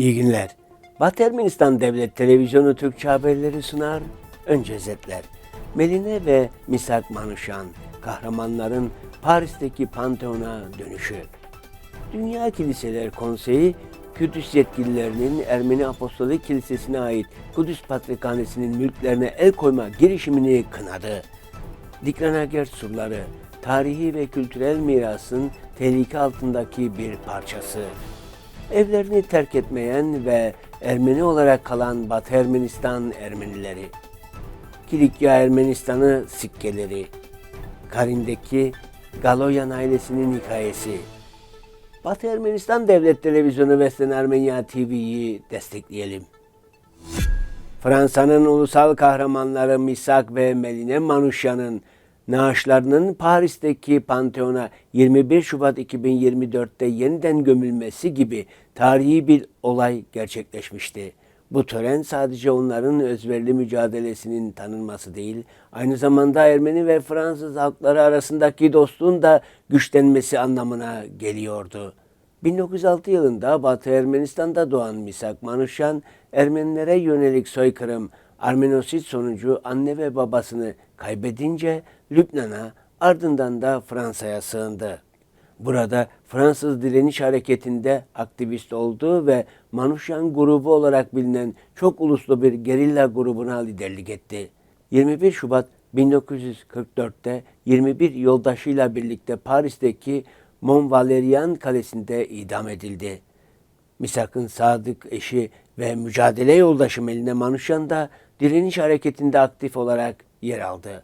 İyi günler. Batı Ermenistan Devlet Televizyonu Türkçe haberleri sunar. Önce özetler. Meline ve Misak Manuşan, kahramanların Paris'teki Panteon'a dönüşü. Dünya Kiliseler Konseyi, Kudüs yetkililerinin Ermeni Apostolik Kilisesi'ne ait Kudüs Patrikhanesi'nin mülklerine el koyma girişimini kınadı. Dikranager surları, tarihi ve kültürel mirasın tehlike altındaki bir parçası. Evlerini terk etmeyen ve Ermeni olarak kalan Batı Ermenistan Ermenileri. Kilikya Ermenistan'ı sikkeleri. Karin'deki Galoyan ailesinin hikayesi. Batı Ermenistan Devlet Televizyonu Western Ermenya TV'yi destekleyelim. Fransa'nın ulusal kahramanları Misak ve Meline Manuşyan'ın naaşlarının Paris'teki Panteon'a 21 Şubat 2024'te yeniden gömülmesi gibi tarihi bir olay gerçekleşmişti. Bu tören sadece onların özverili mücadelesinin tanınması değil, aynı zamanda Ermeni ve Fransız halkları arasındaki dostluğun da güçlenmesi anlamına geliyordu. 1906 yılında Batı Ermenistan'da doğan Misak Manuşyan, Ermenilere yönelik soykırım, Armenosit sonucu anne ve babasını kaybedince Lübnan'a ardından da Fransa'ya sığındı. Burada Fransız direniş hareketinde aktivist oldu ve Manuşyan grubu olarak bilinen çok uluslu bir gerilla grubuna liderlik etti. 21 Şubat 1944'te 21 yoldaşıyla birlikte Paris'teki Mont Valérien Kalesi'nde idam edildi. Misak'ın sadık eşi ve mücadele yoldaşı Meline Manuşyan da direniş hareketinde aktif olarak yer aldı.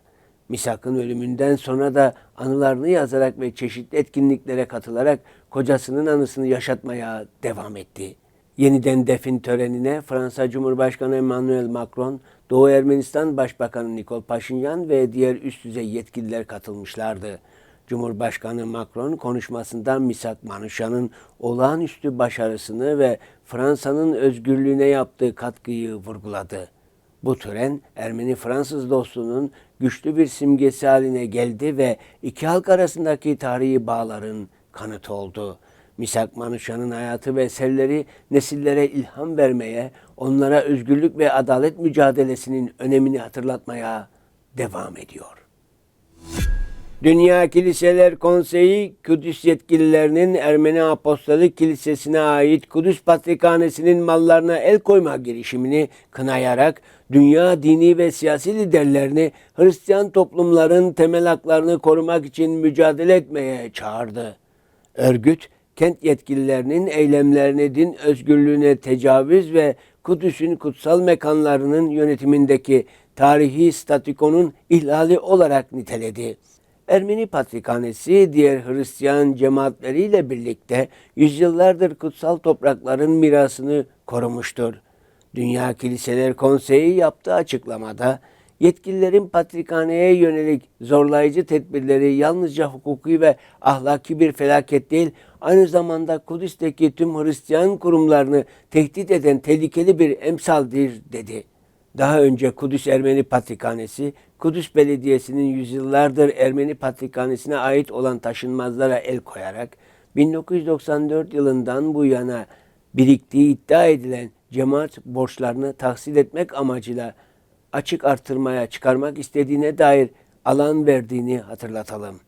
Misak'ın ölümünden sonra da anılarını yazarak ve çeşitli etkinliklere katılarak kocasının anısını yaşatmaya devam etti. Yeniden defin törenine Fransa Cumhurbaşkanı Emmanuel Macron, Doğu Ermenistan Başbakanı Nikol Paşinyan ve diğer üst düzey yetkililer katılmışlardı. Cumhurbaşkanı Macron konuşmasında Misak Manuşyan'ın olağanüstü başarısını ve Fransa'nın özgürlüğüne yaptığı katkıyı vurguladı. Bu tören Ermeni-Fransız dostluğunun güçlü bir simgesi haline geldi ve iki halk arasındaki tarihi bağların kanıtı oldu. Misak Manuşyan'ın hayatı ve eserleri nesillere ilham vermeye, onlara özgürlük ve adalet mücadelesinin önemini hatırlatmaya devam ediyor. Dünya Kiliseler Konseyi, Kudüs yetkililerinin Ermeni Apostolik Kilisesi'ne ait Kudüs Patrikhanesi'nin mallarına el koyma girişimini kınayarak dünya dini ve siyasi liderlerini Hristiyan toplumların temel haklarını korumak için mücadele etmeye çağırdı. Örgüt, kent yetkililerinin eylemlerini din özgürlüğüne tecavüz ve Kudüs'ün kutsal mekanlarının yönetimindeki tarihi statikonun ihlali olarak niteledi. Ermeni Patrikhanesi diğer Hristiyan cemaatleriyle birlikte yüzyıllardır kutsal toprakların mirasını korumuştur. Dünya Kiliseler Konseyi yaptığı açıklamada yetkililerin patrikhaneye yönelik zorlayıcı tedbirleri yalnızca hukuki ve ahlaki bir felaket değil, aynı zamanda Kudüs'teki tüm Hristiyan kurumlarını tehdit eden tehlikeli bir emsaldir dedi. Daha önce Kudüs Ermeni Patrikhanesi, Kudüs Belediyesi'nin yüzyıllardır Ermeni Patrikhanesi'ne ait olan taşınmazlara el koyarak 1994 yılından bu yana biriktiği iddia edilen cemaat borçlarını tahsil etmek amacıyla açık artırmaya çıkarmak istediğine dair alan verdiğini hatırlatalım.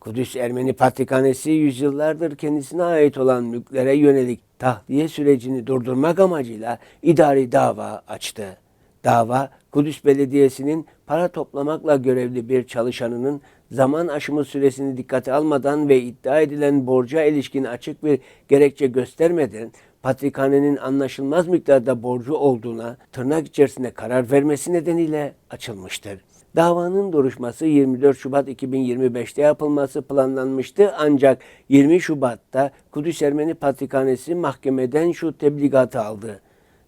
Kudüs Ermeni Patrikhanesi yüzyıllardır kendisine ait olan mülklere yönelik tahliye sürecini durdurmak amacıyla idari dava açtı. Dava, Kudüs Belediyesi'nin para toplamakla görevli bir çalışanının zaman aşımı süresini dikkate almadan ve iddia edilen borca ilişkin açık bir gerekçe göstermeden Patrikhanenin anlaşılmaz miktarda borcu olduğuna tırnak içerisinde karar vermesi nedeniyle açılmıştır. Davanın duruşması 24 Şubat 2025'te yapılması planlanmıştı ancak 20 Şubat'ta Kudüs Ermeni Patrikhanesi mahkemeden şu tebligatı aldı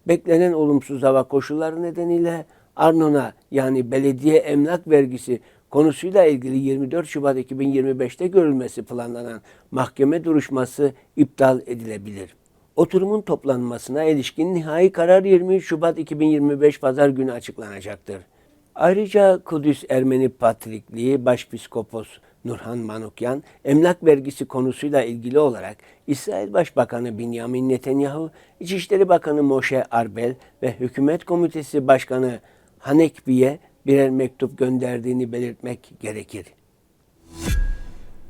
beklenen olumsuz hava koşulları nedeniyle Arnon'a yani belediye emlak vergisi konusuyla ilgili 24 Şubat 2025'te görülmesi planlanan mahkeme duruşması iptal edilebilir. Oturumun toplanmasına ilişkin nihai karar 23 Şubat 2025 Pazar günü açıklanacaktır. Ayrıca Kudüs Ermeni Patrikliği Başpiskopos Nurhan Manukyan, emlak vergisi konusuyla ilgili olarak İsrail Başbakanı Benjamin Netanyahu, İçişleri Bakanı Moshe Arbel ve Hükümet Komitesi Başkanı Hanekbi'ye birer mektup gönderdiğini belirtmek gerekir.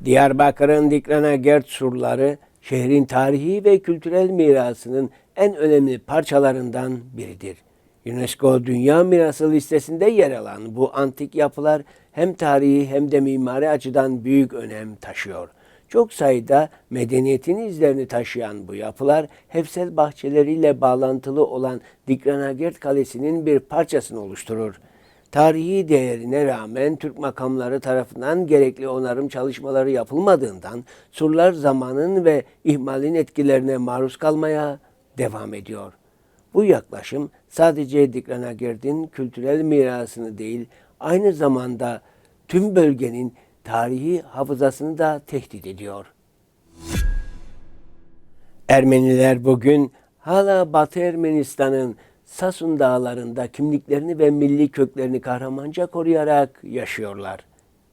Diyarbakır'ın Dikrana Gert surları şehrin tarihi ve kültürel mirasının en önemli parçalarından biridir. UNESCO Dünya Mirası listesinde yer alan bu antik yapılar hem tarihi hem de mimari açıdan büyük önem taşıyor. Çok sayıda medeniyetin izlerini taşıyan bu yapılar Hefsel bahçeleriyle bağlantılı olan Dikranagert Kalesi'nin bir parçasını oluşturur. Tarihi değerine rağmen Türk makamları tarafından gerekli onarım çalışmaları yapılmadığından surlar zamanın ve ihmalin etkilerine maruz kalmaya devam ediyor. Bu yaklaşım sadece Dikranagerd'in kültürel mirasını değil, aynı zamanda tüm bölgenin tarihi hafızasını da tehdit ediyor. Ermeniler bugün hala Batı Ermenistan'ın Sasun dağlarında kimliklerini ve milli köklerini kahramanca koruyarak yaşıyorlar.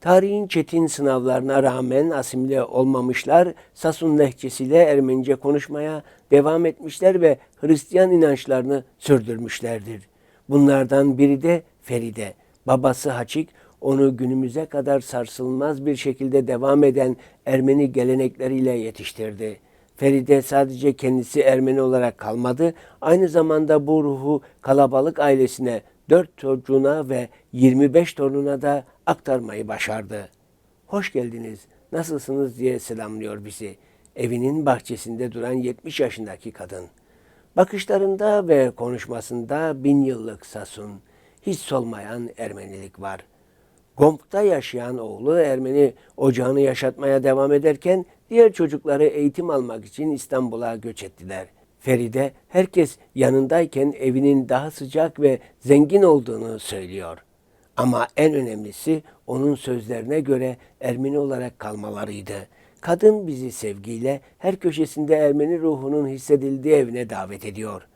Tarihin çetin sınavlarına rağmen asimile olmamışlar, Sasun lehçesiyle Ermenice konuşmaya devam etmişler ve Hristiyan inançlarını sürdürmüşlerdir. Bunlardan biri de Feride. Babası Haçik, onu günümüze kadar sarsılmaz bir şekilde devam eden Ermeni gelenekleriyle yetiştirdi. Feride sadece kendisi Ermeni olarak kalmadı, aynı zamanda bu ruhu kalabalık ailesine, dört çocuğuna ve 25 torununa da aktarmayı başardı. Hoş geldiniz, nasılsınız diye selamlıyor bizi. Evinin bahçesinde duran 70 yaşındaki kadın. Bakışlarında ve konuşmasında bin yıllık Sasun, hiç solmayan Ermenilik var. Gomp'ta yaşayan oğlu Ermeni ocağını yaşatmaya devam ederken diğer çocukları eğitim almak için İstanbul'a göç ettiler. Feride herkes yanındayken evinin daha sıcak ve zengin olduğunu söylüyor. Ama en önemlisi onun sözlerine göre Ermeni olarak kalmalarıydı. Kadın bizi sevgiyle her köşesinde Ermeni ruhunun hissedildiği evine davet ediyor.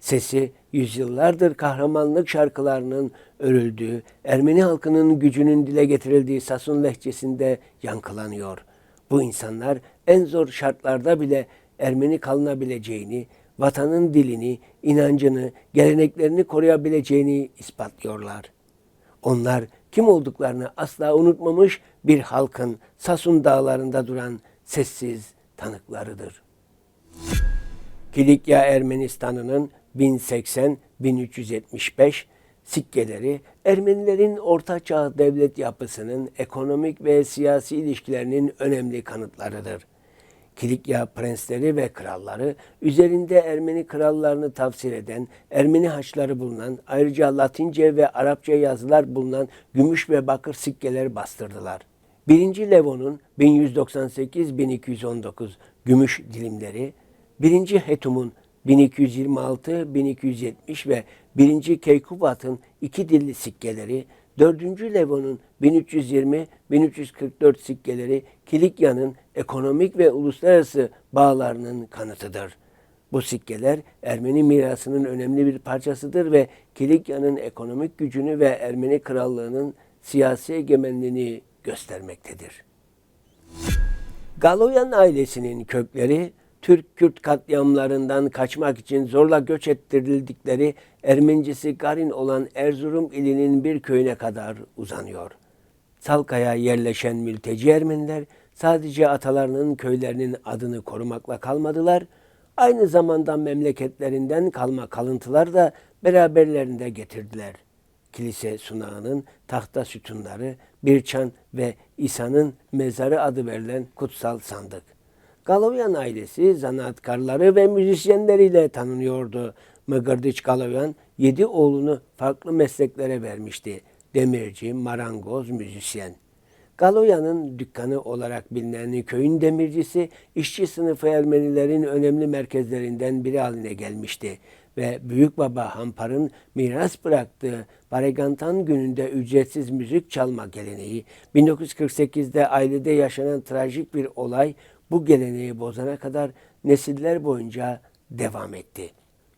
Sesi yüzyıllardır kahramanlık şarkılarının örüldüğü, Ermeni halkının gücünün dile getirildiği Sasun lehçesinde yankılanıyor. Bu insanlar en zor şartlarda bile Ermeni kalınabileceğini, vatanın dilini, inancını, geleneklerini koruyabileceğini ispatlıyorlar. Onlar kim olduklarını asla unutmamış bir halkın Sasun dağlarında duran sessiz tanıklarıdır. Kilikya Ermenistan'ının 1080-1375 sikkeleri Ermenilerin Orta Çağ devlet yapısının ekonomik ve siyasi ilişkilerinin önemli kanıtlarıdır. Kilikya prensleri ve kralları üzerinde Ermeni krallarını tavsiye eden Ermeni haçları bulunan ayrıca Latince ve Arapça yazılar bulunan gümüş ve bakır sikkeler bastırdılar. 1. Levon'un 1198-1219 gümüş dilimleri, 1. Hetum'un 1226-1270 ve 1. Keykubat'ın iki dilli sikkeleri, 4. Levon'un 1320-1344 sikkeleri Kilikya'nın ekonomik ve uluslararası bağlarının kanıtıdır. Bu sikkeler Ermeni mirasının önemli bir parçasıdır ve Kilikya'nın ekonomik gücünü ve Ermeni krallığının siyasi egemenliğini göstermektedir. Galoyan ailesinin kökleri Türk-Kürt katliamlarından kaçmak için zorla göç ettirildikleri Ermencisi Garin olan Erzurum ilinin bir köyüne kadar uzanıyor. Salkaya yerleşen mülteci Ermeniler sadece atalarının köylerinin adını korumakla kalmadılar, aynı zamanda memleketlerinden kalma kalıntılar da beraberlerinde getirdiler. Kilise sunağının tahta sütunları, bir çan ve İsa'nın mezarı adı verilen kutsal sandık. Galovyan ailesi zanaatkarları ve müzisyenleriyle tanınıyordu. Mıgırdiç Galovyan yedi oğlunu farklı mesleklere vermişti. Demirci, marangoz, müzisyen. Galovyan'ın dükkanı olarak bilinen köyün demircisi, işçi sınıfı Ermenilerin önemli merkezlerinden biri haline gelmişti ve Büyük Baba Hampar'ın miras bıraktığı Baregantan gününde ücretsiz müzik çalma geleneği, 1948'de ailede yaşanan trajik bir olay bu geleneği bozana kadar nesiller boyunca devam etti.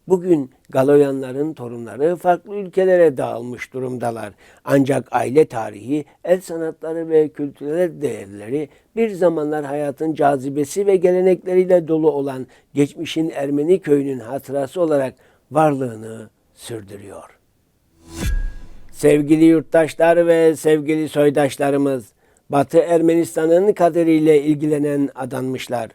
Bugün Galoyanların torunları farklı ülkelere dağılmış durumdalar. Ancak aile tarihi, el sanatları ve kültürel değerleri bir zamanlar hayatın cazibesi ve gelenekleriyle dolu olan geçmişin Ermeni köyünün hatırası olarak varlığını sürdürüyor. Sevgili yurttaşlar ve sevgili soydaşlarımız, Batı Ermenistan'ın kaderiyle ilgilenen adanmışlar.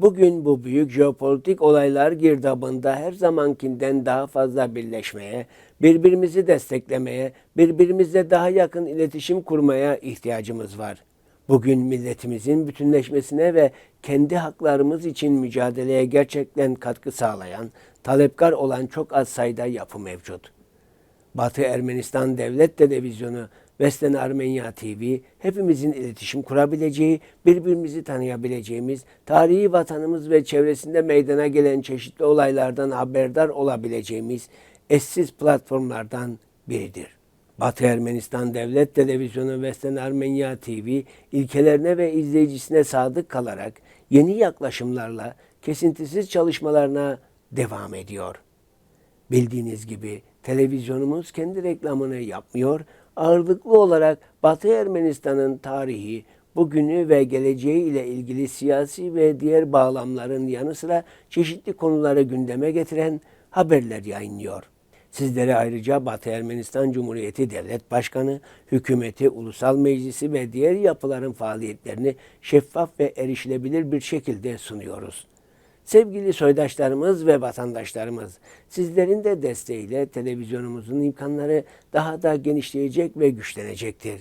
Bugün bu büyük jeopolitik olaylar girdabında her zamankinden daha fazla birleşmeye, birbirimizi desteklemeye, birbirimizle daha yakın iletişim kurmaya ihtiyacımız var. Bugün milletimizin bütünleşmesine ve kendi haklarımız için mücadeleye gerçekten katkı sağlayan, talepkar olan çok az sayıda yapı mevcut. Batı Ermenistan Devlet Televizyonu, Western Armenia TV, hepimizin iletişim kurabileceği, birbirimizi tanıyabileceğimiz, tarihi vatanımız ve çevresinde meydana gelen çeşitli olaylardan haberdar olabileceğimiz eşsiz platformlardan biridir. Batı Ermenistan Devlet Televizyonu Western Armenia TV ilkelerine ve izleyicisine sadık kalarak yeni yaklaşımlarla kesintisiz çalışmalarına devam ediyor. Bildiğiniz gibi televizyonumuz kendi reklamını yapmıyor, ağırlıklı olarak Batı Ermenistan'ın tarihi, bugünü ve geleceği ile ilgili siyasi ve diğer bağlamların yanı sıra çeşitli konuları gündeme getiren haberler yayınlıyor. Sizlere ayrıca Batı Ermenistan Cumhuriyeti Devlet Başkanı, hükümeti, ulusal meclisi ve diğer yapıların faaliyetlerini şeffaf ve erişilebilir bir şekilde sunuyoruz. Sevgili soydaşlarımız ve vatandaşlarımız, sizlerin de desteğiyle televizyonumuzun imkanları daha da genişleyecek ve güçlenecektir.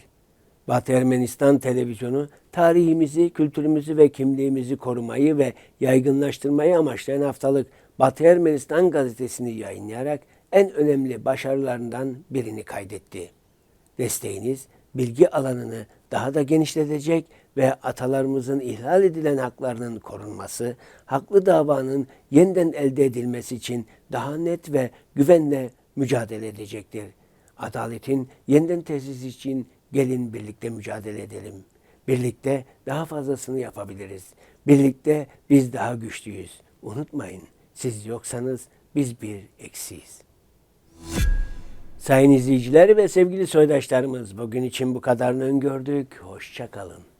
Batı Ermenistan televizyonu tarihimizi, kültürümüzü ve kimliğimizi korumayı ve yaygınlaştırmayı amaçlayan haftalık Batı Ermenistan gazetesini yayınlayarak en önemli başarılarından birini kaydetti. Desteğiniz bilgi alanını daha da genişletecek ve atalarımızın ihlal edilen haklarının korunması, haklı davanın yeniden elde edilmesi için daha net ve güvenle mücadele edecektir. Adaletin yeniden tesis için gelin birlikte mücadele edelim. Birlikte daha fazlasını yapabiliriz. Birlikte biz daha güçlüyüz. Unutmayın, siz yoksanız biz bir eksiyiz. Sayın izleyiciler ve sevgili soydaşlarımız bugün için bu kadarını öngördük. Hoşçakalın.